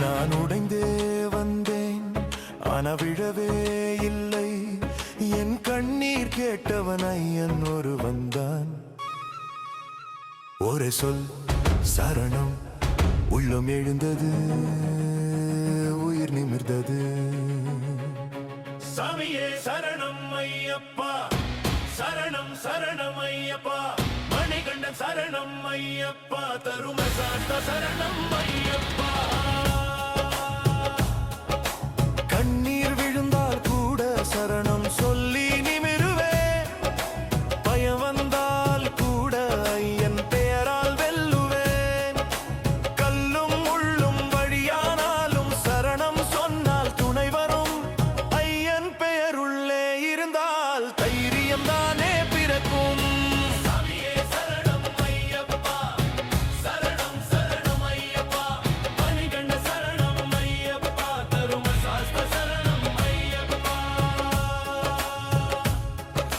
நான் உடைந்தே வந்தேன். அனவிழவே இல்லை. என் கண்ணீர் கேட்டவன் ஐயன் ஒரு வந்தான் ஒரு சொல் சரணம். உள்ளம் எழுந்தது உயிர் நிமிர்ந்தது. சாமியே சரணம் ஐயப்பா. சரணம் சரணம் ஐயப்பா. மணிகண்டன் சரணம் ஐயப்பா. தரும சாத்த சரணம் ஐயப்பா.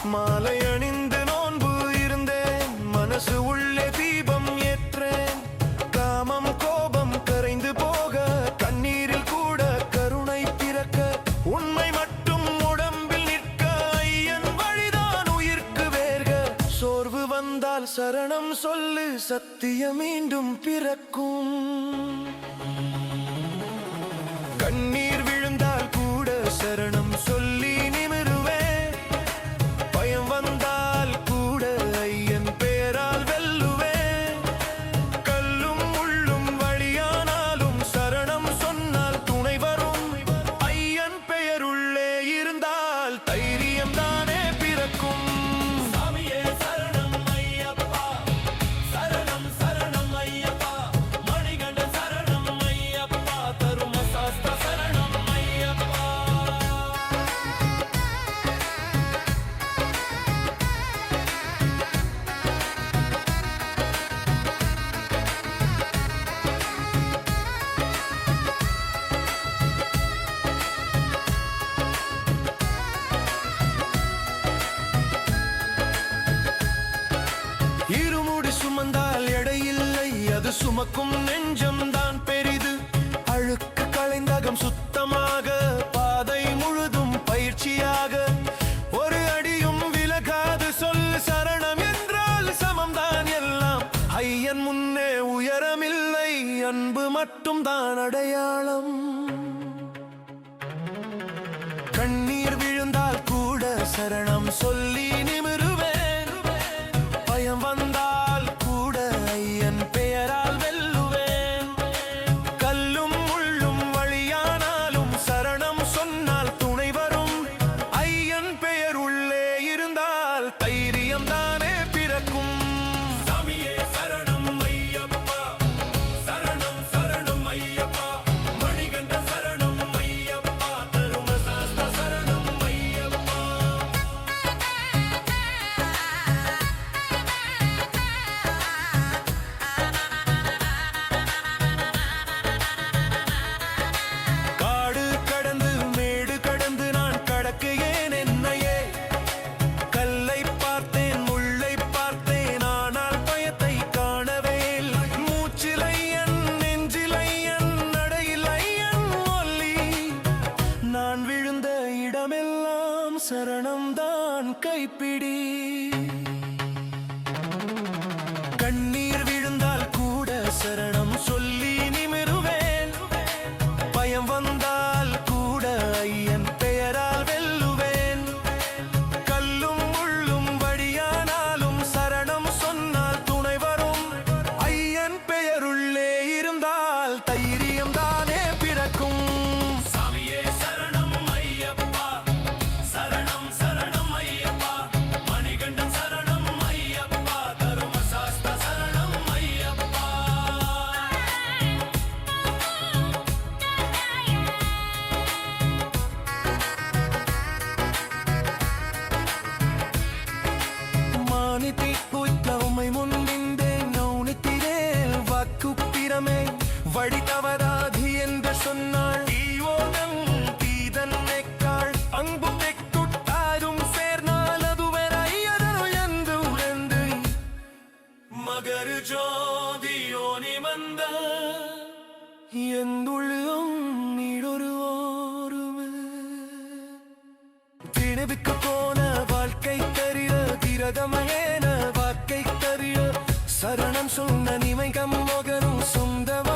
மாலை அணிந்து நோன்பு இருந்தேன். மனசு உள்ளே தீபம் ஏற்றேன். காமம் கோபம் கரைந்து போக கண்ணீரில் கூட கருணை பிறக்க உண்மை மட்டும் உடம்பில் நிற்க ஐயன் வழிதான் உயிர்க்கு வேர்க. சோர்வு வந்தால் சரணம் சொல்லு சத்திய மீண்டும் பிறக்கும். கண்ணீர் உமக்கும் சுமக்கும் நெஞ்சம் தான் பெரிது. அழுக்கு கலைந்தகம் சுத்தமாக பாதை முழுதும் பயிற்சியாக. ஒரு அடியும் விலகாது சொல் சரணம் என்றால் சமம்தான் எல்லாம். ஐயன் முன்னே உயரமில்லை அன்பு மட்டும் தான் அடையாளம். கண்ணீர் விழுந்தால் கூட சரணம் சொல்லி நிமிடம் சரணம் சரணம் தான் கைப்பிடி. கண்ணீர் விழுந்தால் கூட சரணம் சொல்லி நிமிருவேன். பயம் வந்தால் கூட ஐயன் வியாதி என்று சொன்னாள். தீயோனம் தீதன்னைக்காள் அங்கு தெக்குட்டாரும் சேர்னால் அதுவரை அதனுயர்ந்து உழந்து மகரு ஜோதியோனி மந்த എന്തുള്ളും നീടൊരു ഓർവ് തിണവിക്ക് போன வாழ்க்கை தரிய திரதமயேன வாழ்க்கை தரிய சரணம் சொன்ன நிமைகம் மகனும் சொந்தம்